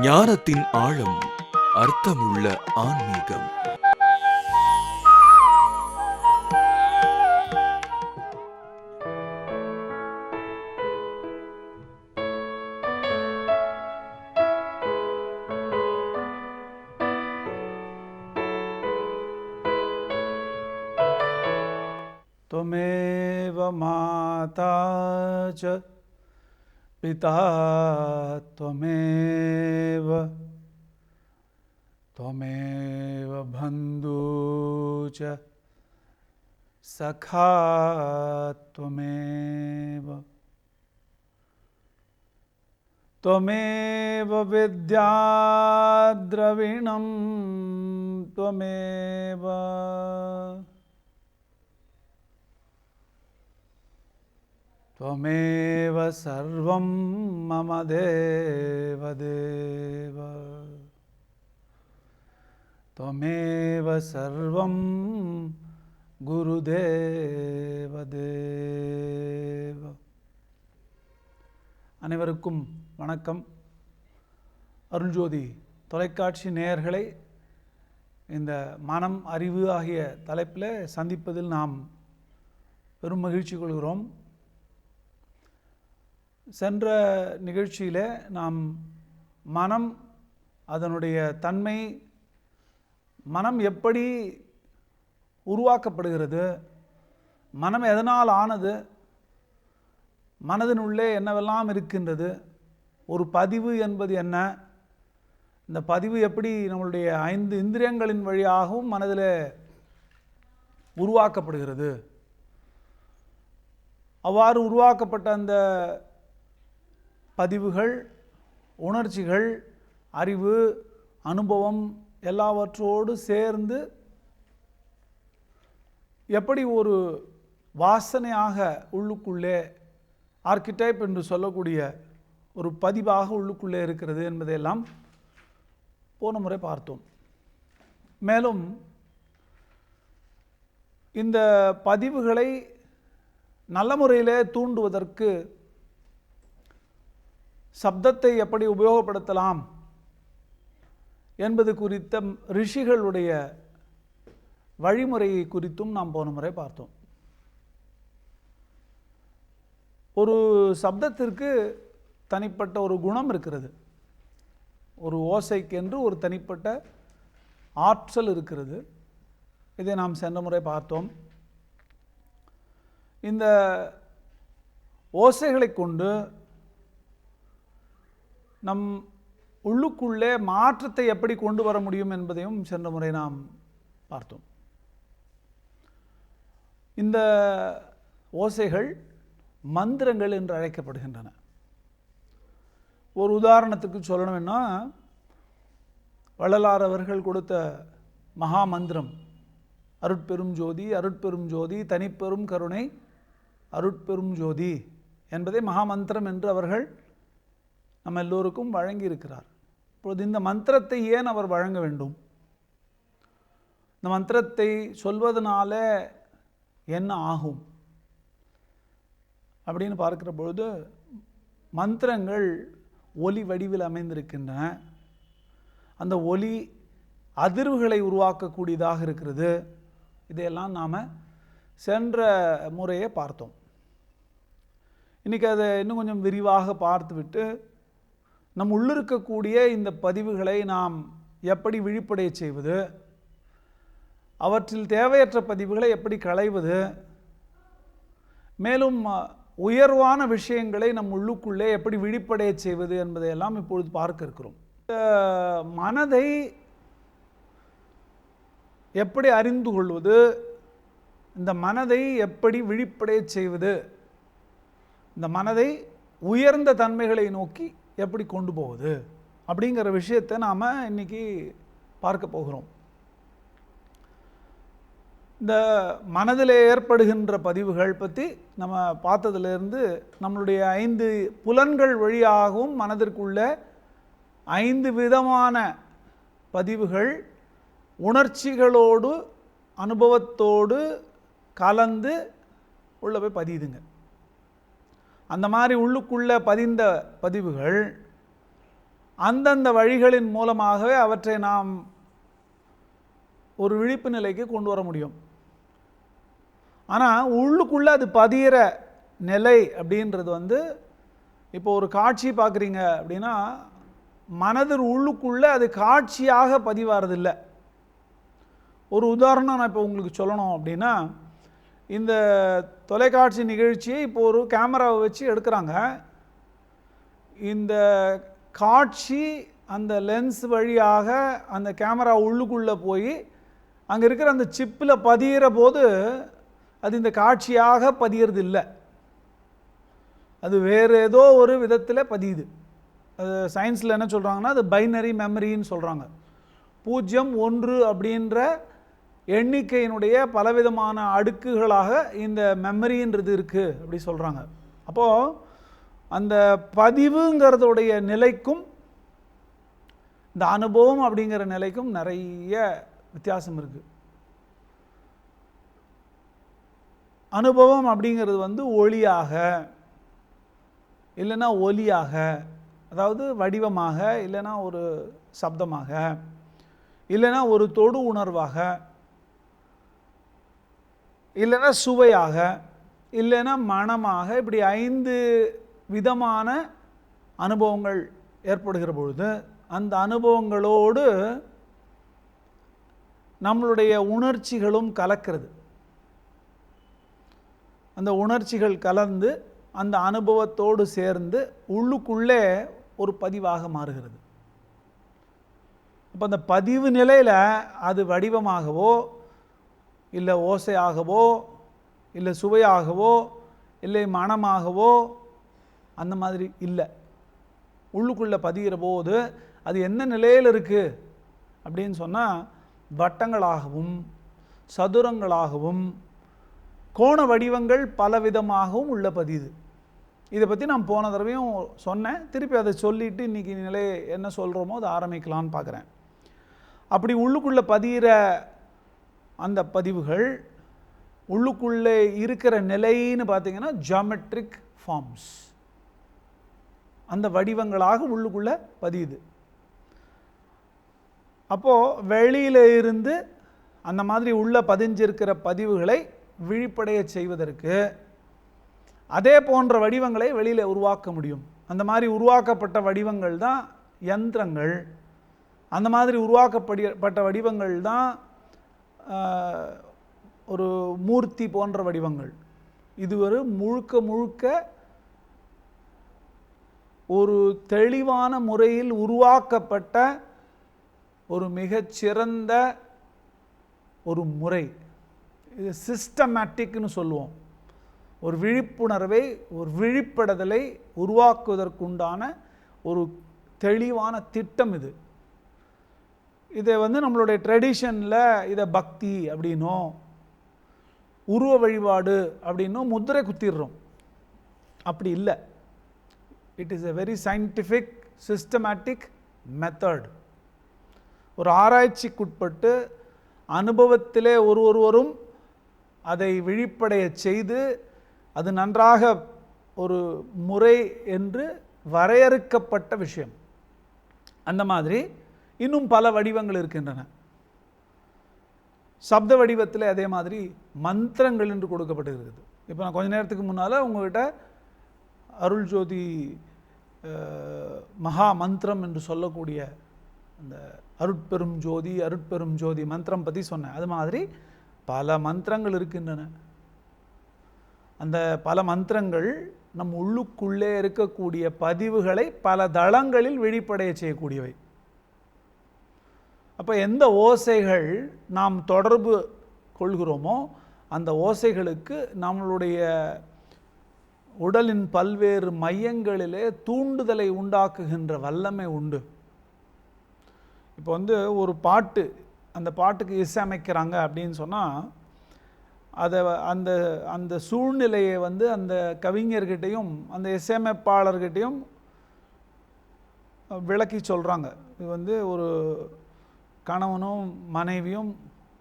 ஞானத்தின் ஆழம் அர்த்தமுள்ள ஆன்மீகம். துமேவ மாதா பிதா त्वमेव बन्धु च सखा त्वमेव। त्वमेव विद्या द्रविणं त्वमेव। त्वमेव सर्वं मम देवदेव। त्वमेव सर्वं குருதேவதேவ அனைவருக்கும் வணக்கம் அருள்ஜோதி தொலைக்காட்சி நேயர்களை இந்த மனம் அறிவு ஆகிய தலைப்பில் சந்திப்பதில் நாம் பெரும் மகிழ்ச்சி கொள்கிறோம் சென்ற நிகழ்ச்சியில் நாம் மனம் அதனுடைய தன்மை மனம் எப்படி உருவாக்கப்படுகிறது? மனம் எதனால் ஆனது? மனதினுள்ளே என்னவெல்லாம் இருக்கின்றது? ஒரு பதிவு என்பது என்ன? இந்த பதிவு எப்படி நம்மளுடைய ஐந்து இந்திரியங்களின் வழியாகவும் மனதில் உருவாக்கப்படுகிறது? அவ்வாறு உருவாக்கப்பட்ட அந்த பதிவுகள் உணர்ச்சிகள் அறிவு அனுபவம் எல்லாவற்றோடு சேர்ந்து எப்படி ஒரு வாசனையாக உள்ளுக்குள்ளே ஆர்கிடைப் என்று சொல்லக்கூடிய ஒரு பதிவாக உள்ளுக்குள்ளே இருக்கிறது என்பதையெல்லாம் போன முறை பார்த்தோம். மேலும் இந்த பதிவுகளை நல்ல முறையிலே தூண்டுவதற்கு சப்தத்தை எப்படி உபயோகப்படுத்தலாம் என்பது குறித்த ரிஷிகளுடைய வழிமுறையை குறித்தும் நாம் போன முறை பார்த்தோம். ஒரு சப்தத்திற்கு தனிப்பட்ட ஒரு குணம் இருக்கிறது. ஒரு ஓசைக்கென்று ஒரு தனிப்பட்ட ஆற்றல் இருக்கிறது. இதை நாம் சென்ற முறை பார்த்தோம். இந்த ஓசைகளை கொண்டு நம் உள்ளுக்குள்ளே மாற்றத்தை எப்படி கொண்டு வர முடியும் என்பதையும் சென்ற முறை நாம் பார்த்தோம். இந்த ஓசைகள் மந்திரங்கள் என்று அழைக்கப்படுகின்றன. ஒரு உதாரணத்துக்கு சொல்லணும்னா வள்ளலார் அவர்கள் கொடுத்த மகா மந்திரம் அருட்பெரும் ஜோதி அருட்பெரும் ஜோதி தனிப்பெரும் கருணை அருட்பெரும் ஜோதி என்பதை மகாமந்திரம் என்று அவர்கள் நம்ம எல்லோருக்கும் வழங்கி இருக்கிறார் இப்பொழுது இந்த மந்திரத்தை ஏன் அவர் வழங்க வேண்டும்? இந்த மந்திரத்தை சொல்வதனால என்ன ஆகும்? அப்படின்னு பார்க்கிற பொழுது மந்திரங்கள் ஒலி வடிவில் அமைந்திருக்கின்றன. அந்த ஒலி அதிர்வுகளை உருவாக்கக்கூடியதாக இருக்கிறது. இதையெல்லாம் நாம் சென்ற முறையை பார்த்தோம். இன்றைக்கி அதை இன்னும் கொஞ்சம் விரிவாக பார்த்துவிட்டு நம் உள்ளிருக்கக்கூடிய இந்த பதிவுகளை நாம் எப்படி விழிப்படைய செய்வது? அவற்றில் தேவையற்ற பதிவுகளை எப்படி களைவது? மேலும் உயர்வான விஷயங்களை நம் உள்ளுக்குள்ளே எப்படி விழிப்படைய செய்வது என்பதையெல்லாம் இப்பொழுது பார்க்க இருக்கிறோம். மனதை எப்படி அறிந்து கொள்வது? இந்த மனதை எப்படி விழிப்படைய செய்வது? இந்த மனதை உயர்ந்த தன்மைகளை நோக்கி எப்படி கொண்டு போகுது? அப்படிங்கிற விஷயத்தை நாம் இன்னைக்கு பார்க்க போகிறோம். இந்த மனதில் ஏற்படுகின்ற பதிவுகள் பற்றி நம்ம பார்த்ததுலேருந்து நம்மளுடைய ஐந்து புலன்கள் வழியாகவும் மனதிற்குள்ள ஐந்து விதமான பதிவுகள் உணர்ச்சிகளோடு அனுபவத்தோடு கலந்து உள்ள போய் பதியுதுங்க. அந்த மாதிரி உள்ளுக்குள்ளே பதிந்த பதிவுகள் அந்தந்த வழிகளின் மூலமாகவே அவற்றை நாம் ஒரு விழிப்பு நிலைக்கு கொண்டு வர முடியும். ஆனால் உள்ளுக்குள்ளே அது பதியிற நிலை அப்படின்றது வந்து இப்போ ஒரு காட்சி பார்க்குறீங்க அப்படின்னா மனதில் உள்ளுக்குள்ளே அது காட்சியாக பதிவாகிறது இல்லை ஒரு உதாரணம் நான் இப்போ உங்களுக்கு சொல்லணும் அப்படின்னா இந்த தொலைக்காட்சி நிகழ்ச்சியை இப்போ ஒரு கேமராவை வச்சு எடுக்கிறாங்க. இந்த காட்சி அந்த லென்ஸ் வழியாக அந்த கேமரா உள்ளுக்குள்ளே போய் அங்கே இருக்கிற அந்த சிப்பில் பதியிற போது அது இந்த காட்சியாக பதியறது இல்லை. அது வேறு ஏதோ ஒரு விதத்தில் பதியுது. அது சயின்ஸில் என்ன சொல்கிறாங்கன்னா அது பைனரி மெமரின்னு சொல்கிறாங்க பூஜ்ஜியம் ஒன்று அப்படின்ற எண்ணிக்கையினுடைய பலவிதமான அடுக்குகளாக இந்த மெமரின்றது இருக்குது அப்படி சொல்கிறாங்க அப்போது அந்த பதிவுங்கிறதுடைய நிலைக்கும் இந்த அனுபவம் அப்படிங்கிற நிலைக்கும் நிறைய வித்தியாசம் இருக்குது அனுபவம் அப்படிங்கிறது வந்து ஒளியாக இல்லைன்னா ஒலியாக அதாவது வடிவமாக இல்லைன்னா ஒரு சப்தமாக இல்லைன்னா ஒரு தொடு உணர்வாக இல்லைன்னா சுவையாக இல்லைன்னா மனமாக இப்படி ஐந்து விதமான அனுபவங்கள் ஏற்படுகிற பொழுது அந்த அனுபவங்களோடு நம்மளுடைய உணர்ச்சிகளும் கலக்கிறது. அந்த உணர்ச்சிகள் கலந்து அந்த அனுபவத்தோடு சேர்ந்து உள்ளுக்குள்ளே ஒரு பதிவாக மாறுகிறது. அப்போ அந்த பதிவு நிலையில் அது வடிவமாகவோ இல்லை ஓசையாகவோ இல்லை சுவையாகவோ இல்லை மனமாகவோ அந்த மாதிரி இல்லை. உள்ளுக்குள்ளே பதிகிற போது அது என்ன நிலையில் இருக்குது அப்படின்னு சொன்னால் வட்டங்களாகவும் சதுரங்களாகவும் கோண வடிவங்கள் பலவிதமாகவும் உள்ள பதியுது இதை பற்றி நான் போன தடவையும் சொன்னேன். திருப்பி அதை சொல்லிவிட்டு இன்றைக்கி நிலையை என்ன சொல்கிறோமோ அதை ஆரம்பிக்கலான்னு பார்க்குறேன். அப்படி உள்ளுக்குள்ளே பதிகிற அந்த பதிவுகள் உள்ளுக்குள்ளே இருக்கிற நிலைன்னு பார்த்தீங்கன்னா ஜாமெட்ரிக் ஃபார்ம்ஸ் அந்த வடிவங்களாக உள்ளுக்குள்ளே பதியுது. அப்போது வெளியில் இருந்து அந்த மாதிரி உள்ளே பதிஞ்சிருக்கிற பதிவுகளை விழிப்படைய செய்வதற்கு அதே போன்ற வடிவங்களை வெளியில் உருவாக்க முடியும். அந்த மாதிரி உருவாக்கப்பட்ட வடிவங்கள் தான் யந்திரங்கள். அந்த மாதிரி உருவாக்கப்படி பட்ட வடிவங்கள் தான் ஒரு மூர்த்தி போன்ற வடிவங்கள். இது ஒரு முழுக்க முழுக்க ஒரு தெளிவான முறையில் உருவாக்கப்பட்ட ஒரு மிகச்சிறந்த ஒரு முறை. இது சிஸ்டமேட்டிக்னு சொல்லுவோம். ஒரு விழிப்புணர்வை ஒரு விழிப்படைதலை உருவாக்குவதற்குண்டான ஒரு தெளிவான திட்டம் இது. இதை வந்து நம்மளுடைய ட்ரெடிஷனில் இதை பக்தி அப்படின்னும் உருவ வழிபாடு அப்படின்னும் முதிரை குத்திடுறோம். அப்படி இல்லை. It is a very scientific systematic method ஒரு ஆராய்ச்சிக்குட்பட்டு அனுபவத்திலே ஒரு ஒருவரும் அதை விழிப்படைய செய்து அது நன்றாக ஒரு முறை என்று வரையறுக்கப்பட்ட விஷயம். அந்த மாதிரி இன்னும் பல வடிவங்கள் இருக்கின்றன. சப்த வடிவத்தில் அதே மாதிரி மந்திரங்கள் என்று கொடுக்கப்பட்டிருக்குது. இப்போ நான் கொஞ்ச நேரத்துக்கு முன்னால் உங்ககிட்ட அருள் ஜோதி மகா மந்திரம் என்று சொல்லக்கூடிய அந்த அருட்பெரும் ஜோதி அருட்பெரும் ஜோதி மந்திரம் பற்றி சொன்னேன். அது மாதிரி பல மந்திரங்கள் இருக்கின்றன. அந்த பல மந்திரங்கள் நம் உள்ளுக்குள்ளே இருக்கக்கூடிய பதிவுகளை பல தளங்களில் வெளிப்படைய செய்யக்கூடியவை. அப்போ எந்த ஓசைகள் நாம் தொடர்பு கொள்கிறோமோ அந்த ஓசைகளுக்கு நம்மளுடைய உடலின் பல்வேறு மையங்களிலே தூண்டுதலை உண்டாக்குகின்ற வல்லமை உண்டு. இப்போ வந்து ஒரு பாட்டு அந்த பாட்டுக்கு இசையமைக்கிறாங்க அப்படின்னு சொன்னால் அதை அந்த அந்த சூழ்நிலையை வந்து அந்த கவிஞர்கிட்டையும் அந்த இசையமைப்பாளர்கிட்டையும் விளக்கி சொல்கிறாங்க இது வந்து ஒரு கணவனும் மனைவியும்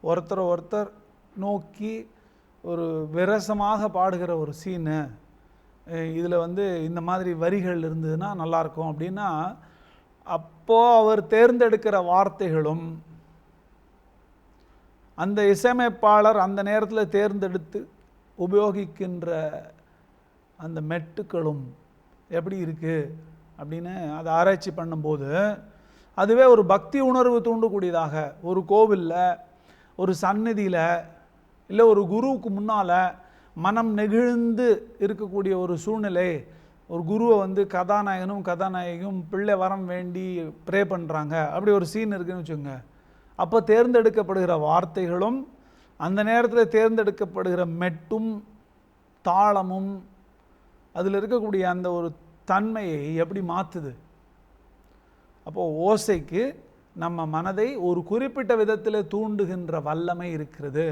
ஒருத்தரை ஒருத்தர் நோக்கி ஒரு விரசமாக பாடுகிற ஒரு சீனு. இதில் வந்து இந்த மாதிரி வரிகள் இருந்ததுன்னா நல்லாயிருக்கும் அப்படின்னா அப்போது அவர் தேர்ந்தெடுக்கிற வார்த்தைகளும் அந்த இசையமைப்பாளர் அந்த நேரத்தில் தேர்ந்தெடுத்து உபயோகிக்கின்ற அந்த மெட்டுக்களும் எப்படி இருக்குது அப்படின்னு அதை ஆராய்ச்சி பண்ணும்போது அதுவே ஒரு பக்தி உணர்வு தூண்டக்கூடியதாக. ஒரு கோவிலில் ஒரு சந்நிதியில் இல்லை ஒரு குருவுக்கு முன்னால் மனம் நெகிழ்ந்து இருக்கக்கூடிய ஒரு சூழ்நிலை ஒரு குருவை வந்து கதாநாயகனும் கதாநாயகியும் பிள்ளை வரம் வேண்டி ப்ரே பண்ணுறாங்க அப்படி ஒரு சீன் இருக்குதுன்னு வச்சுக்கோங்க. அப்போ தேர்ந்தெடுக்கப்படுகிற வார்த்தைகளும் அந்த நேரத்தில் தேர்ந்தெடுக்கப்படுகிற மெட்டும் தாளமும் அதில் இருக்கக்கூடிய அந்த ஒரு தன்மையை எப்படி மாற்றுது அப்போது ஓசைக்கு நம்ம மனதை ஒரு குறிப்பிட்ட விதத்தில் தூண்டுகின்ற வல்லமை இருக்கிறது.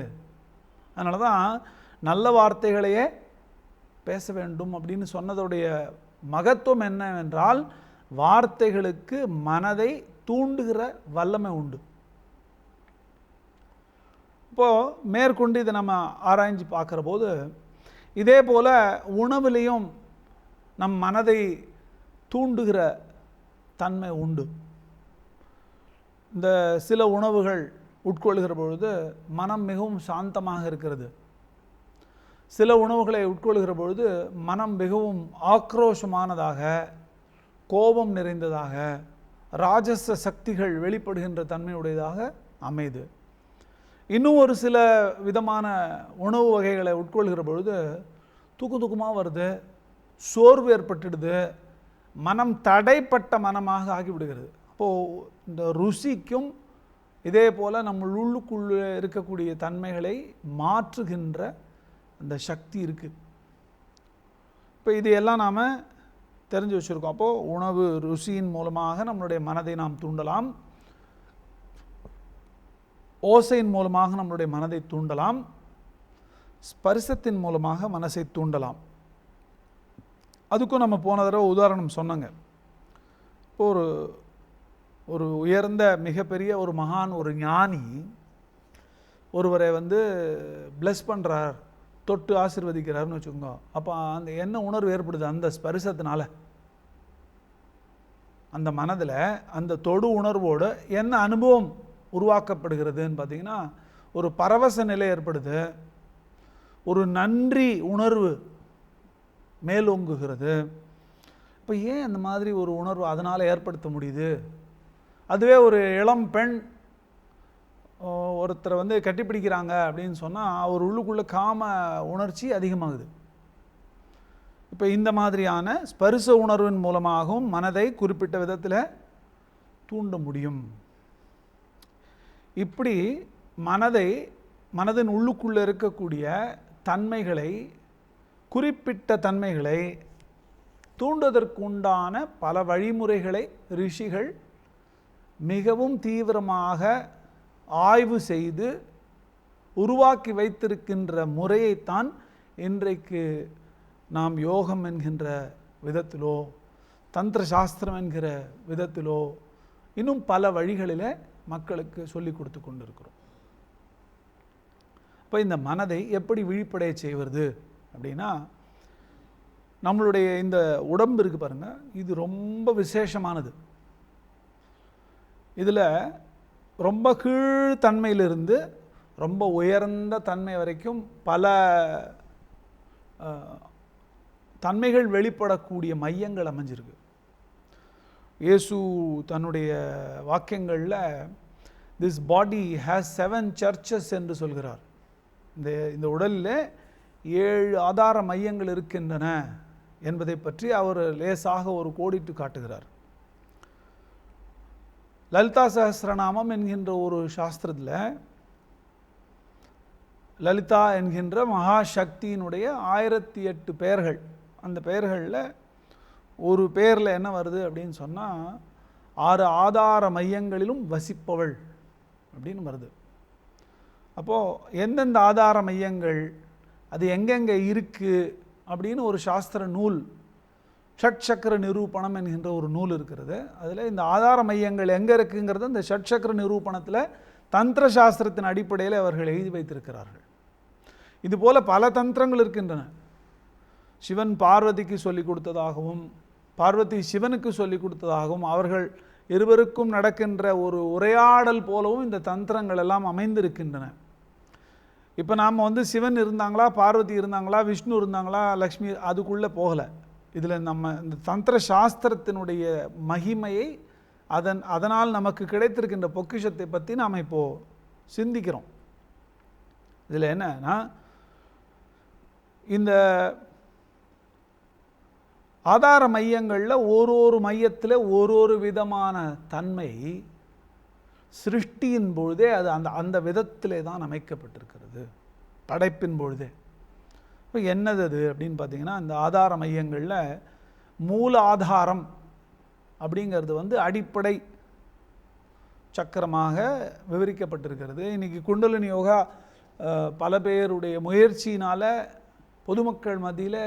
அதனால தான் நல்ல வார்த்தைகளையே பேச வேண்டும் அப்படின்னு சொன்னதுடைய மகத்துவம் என்னவென்றால் வார்த்தைகளுக்கு மனதை தூண்டுகிற வல்லமை உண்டு. இப்போது மேற்கொண்டு இதை நம்ம ஆராய்ஞ்சு பார்க்குற போது இதே போல் உணவுலேயும் நம் மனதை தூண்டுகிற தன்மை உண்டு. இந்த சில உணவுகள் உட்கொள்கிற பொழுது மனம் மிகவும் சாந்தமாக இருக்கிறது. சில உணவுகளை உட்கொள்கிற பொழுது மனம் மிகவும் ஆக்ரோஷமானதாக கோபம் நிறைந்ததாக ராஜச சக்திகள் வெளிப்படுகின்ற தன்மையுடையதாக அமையுது இன்னும் ஒரு சில விதமான உணவு வகைகளை உட்கொள்கிற பொழுது தூக்கு தூக்கமாக வருது சோர்வு ஏற்பட்டுடுது மனம் தடைப்பட்ட மனமாக ஆகிவிடுகிறது. அப்போது இந்த ருசிக்கும் இதே போல் நம்ம உள்ளுக்குள்ளே இருக்கக்கூடிய தன்மைகளை மாற்றுகின்ற அந்த சக்தி இருக்குது இப்போ இது எல்லாம் நாம் தெரிஞ்சு வச்சுருக்கோம். அப்போது உணவு ருசியின் மூலமாக நம்மளுடைய மனதை நாம் தூண்டலாம். ஓசையின் மூலமாக நம்மளுடைய மனதை தூண்டலாம். ஸ்பரிசத்தின் மூலமாக மனசை தூண்டலாம். அதுக்கும் நம்ம போன தடவை உதாரணம் சொன்னோங்க. இப்போ ஒரு ஒரு உயர்ந்த மிகப்பெரிய ஒரு மகான் ஒரு ஞானி ஒருவரை வந்து பிளஸ் பண்ணுறார் தொட்டு ஆசிர்வதிக்கிறார்னு வச்சுக்கோங்க. அப்போ அந்த என்ன உணர்வு ஏற்படுது? அந்த ஸ்பரிசத்தினால. அந்த மனதில் அந்த தொடு உணர்வோடு என்ன அனுபவம் உருவாக்கப்படுகிறதுன்னு பார்த்தீங்கன்னா ஒரு பரவச நிலை ஏற்படுது. ஒரு நன்றி உணர்வு மேலோங்குகிறது. இப்போ ஏன் அந்த மாதிரி ஒரு உணர்வு அதனால் ஏற்படுத்த முடியுது? அதுவே ஒரு இளம் பெண் ஒருத்தரை வந்து கட்டிப்பிடிக்கிறாங்க அப்படின்னு சொன்னால் அவர் உள்ளுக்குள்ளே காம உணர்ச்சி அதிகமாகுது. இப்போ இந்த மாதிரியான ஸ்பரிச உணர்வின் மூலமாகவும் மனதை குறிப்பிட்ட விதத்தில் தூண்ட முடியும். இப்படி மனதை மனதின் உள்ளுக்குள்ளே இருக்கக்கூடிய தன்மைகளை குறிப்பிட்ட தன்மைகளை தூண்டுவதற்குண்டான பல வழிமுறைகளை ரிஷிகள் மிகவும் தீவிரமாக ஆய்வு செய்து உருவாக்கி வைத்திருக்கின்ற முறையைத்தான் இன்றைக்கு நாம் யோகம் என்கின்ற விதத்திலோ தந்திர சாஸ்திரம் என்கிற விதத்திலோ இன்னும் பல வழிகளில் மக்களுக்கு சொல்லி கொடுத்து கொண்டிருக்கிறோம். இப்போ இந்த மனதை எப்படி விழிப்படைய செய்வது? அப்படின்னா நம்மளுடைய இந்த உடம்பு இருக்கு பாருங்க இது ரொம்ப விசேஷமானது. இதில் ரொம்ப கீழ்த்தன்மையிலிருந்து ரொம்ப உயர்ந்த தன்மை வரைக்கும் பல தன்மைகள் வெளிப்படக்கூடிய மையங்கள் அமைஞ்சிருக்கு. இயேசு தன்னுடைய வாக்கியங்களில் this body has seven churches என்று சொல்கிறார். இந்த இந்த உடலில் ஏழு ஆதார மையங்கள் இருக்கின்றன என்பதை பற்றி அவர் லேசாக ஒரு கோடிட்டு காட்டுகிறார். லலிதா சஹஸ்ரநாமம் என்கின்ற ஒரு சாஸ்திரத்தில் லலிதா என்கின்ற மகாசக்தியினுடைய ஆயிரத்தி எட்டு பெயர்கள் அந்த பெயர்களில் ஒரு பெயரில் என்ன வருது அப்படின்னு சொன்னால் ஆறு ஆதார மையங்களிலும் வசிப்பவள் அப்படின்னு வருது. அப்போது எந்தெந்த ஆதார மையங்கள் அது எங்கெங்கே இருக்குது அப்படின்னு ஒரு சாஸ்திர நூல் ஷட்சக்கர நிரூபணம் என்கின்ற ஒரு நூல் இருக்கிறது. அதில் இந்த ஆதார மையங்கள் எங்கே இருக்குங்கிறது இந்த ஷட்சக்கர நிரூபணத்தில் தந்திர சாஸ்திரத்தின் அடிப்படையில் அவர்கள் எழுதி வைத்திருக்கிறார்கள். இதுபோல் பல தந்திரங்கள் இருக்கின்றன. சிவன் பார்வதிக்கு சொல்லிக் கொடுத்ததாகவும் பார்வதி சிவனுக்கு சொல்லிக் கொடுத்ததாகவும் அவர்கள் இருவருக்கும் நடக்கின்ற ஒரு உரையாடல் போலவும் இந்த தந்திரங்கள் எல்லாம் அமைந்திருக்கின்றன. இப்போ நாம் வந்து சிவன் இருந்தாங்களா பார்வதி இருந்தாங்களா விஷ்ணு இருந்தாங்களா லக்ஷ்மி அதுக்குள்ளே போகலை. இதில் நம்ம இந்த தந்திர சாஸ்திரத்தினுடைய மகிமையை அதன் அதனால் நமக்கு கிடைத்திருக்கின்ற பொக்கிஷத்தை பற்றி நாம் இப்போது சிந்திக்கிறோம். இதில் என்னன்னா இந்த ஆதார மையங்களில் ஒரு ஒரு மையத்தில் ஒரு ஒரு விதமான தன்மை சிருஷ்டியின் பொழுதே அது அந்த அந்த விதத்திலே தான் அமைக்கப்பட்டிருக்கிறது. படைப்பின் பொழுதே. இப்போ என்னது அது அப்படின்னு பார்த்தீங்கன்னா அந்த ஆதார மையங்களில் மூல ஆதாரம் அப்படிங்கிறது வந்து அடிப்படை சக்கரமாக விவரிக்கப்பட்டிருக்கிறது. இன்றைக்கி குண்டலினி யோகா பல பேருடைய முயற்சியினால் பொதுமக்கள் மத்தியில்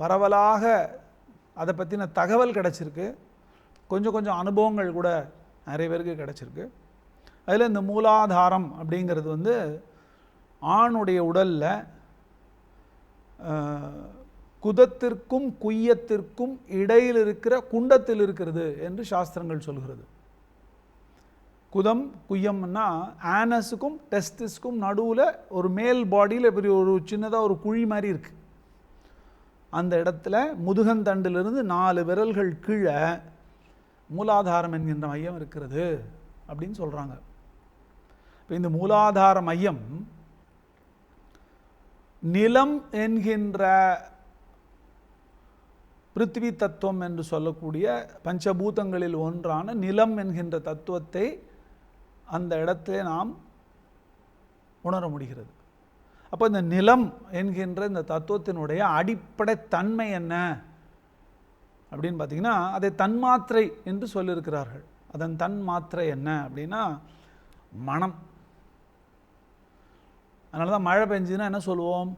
பரவலாக அதை பற்றின தகவல் கிடச்சிருக்கு. கொஞ்சம் கொஞ்சம் அனுபவங்கள் கூட நிறைய பேருக்கு கிடச்சிருக்கு. அதில் இந்த மூலாதாரம் அப்படிங்கிறது வந்து ஆணுடைய உடலில் குதத்திற்கும் குய்யத்திற்கும் இடையில் இருக்கிற குண்டத்தில் இருக்கிறது என்று சாஸ்திரங்கள் சொல்கிறது. குதம் குய்யம்னா ஆனஸுக்கும் டெஸ்டிஸ்க்கும் நடுவில் ஒரு மேல் பாடியில் இப்படி ஒரு சின்னதாக ஒரு குழி மாதிரி இருக்குது அந்த இடத்துல முதுகந்தண்டிலிருந்து நாலு விரல்கள் கீழே மூலாதாரம் என்கின்ற மையம் இருக்கிறது அப்படின்னு சொல்கிறாங்க இப்போ இந்த மூலாதார மையம் நிலம் என்கின்ற பிருத்திவி தத்துவம் என்று சொல்லக்கூடிய பஞ்சபூதங்களில் ஒன்றான நிலம் என்கின்ற தத்துவத்தை அந்த இடத்திலே நாம் உணர முடிகிறது. அப்போ இந்த நிலம் என்கின்ற இந்த தத்துவத்தினுடைய அடிப்படை தன்மை என்ன? அப்படின்னு பார்த்தீங்கன்னா அதை தன்மாத்திரை என்று சொல்லியிருக்கிறார்கள். அதன் தன் மாத்திரை என்ன அப்படின்னா மனம். அதனால தான் மழை பெஞ்சுன்னா என்ன சொல்லுவோம்?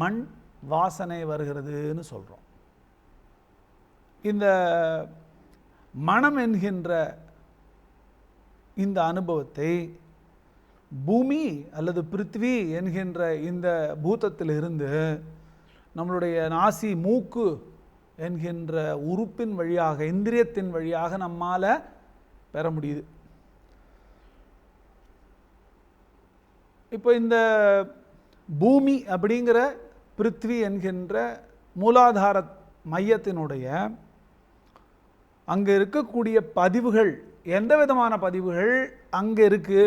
மண் வாசனை வருகிறதுன்னு சொல்கிறோம் இந்த மனம் என்கின்ற இந்த அனுபவத்தை பூமி அல்லது பிருத்வி என்கின்ற இந்த பூதத்திலிருந்து நம்மளுடைய நாசி மூக்கு என்கின்ற உறுப்பின் வழியாக இந்திரியத்தின் வழியாக நம்மால் பெற முடியுது. இப்போ இந்த பூமி அப்படிங்கிற பிருத்வி என்கின்ற மூலாதார மையத்தினுடைய அங்கே இருக்கக்கூடிய பதிவுகள் எந்த விதமான பதிவுகள் அங்கே இருக்கு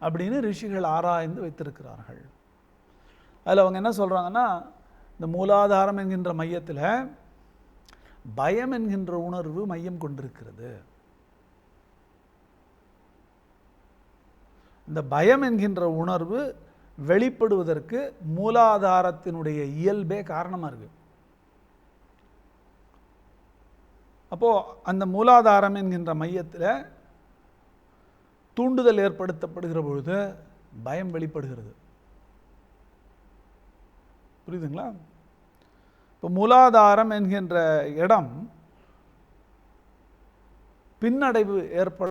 அப்படின்னு ரிஷிகள் ஆராய்ந்து வைத்திருக்கிறார்கள். அதில் அவங்க என்ன சொல்கிறாங்கன்னா இந்த மூலாதாரம் என்கின்ற மையத்தில் பயம் என்கின்ற உணர்வு மையம் கொண்டிருக்கிறது. இந்த பயம் என்கின்ற உணர்வு வெளிப்படுவதற்கு மூலாதாரத்தினுடைய இயல்பே காரணமாக இருக்கு. அப்போது அந்த மூலாதாரம் என்கின்ற மையத்தில் தூண்டுதல் ஏற்படுத்தப்படுகிற பொழுது பயம் வெளிப்படுகிறது. புரியுதுங்களா? இப்போ மூலாதாரம் என்கின்ற இடம் பின்னடைவு ஏற்பட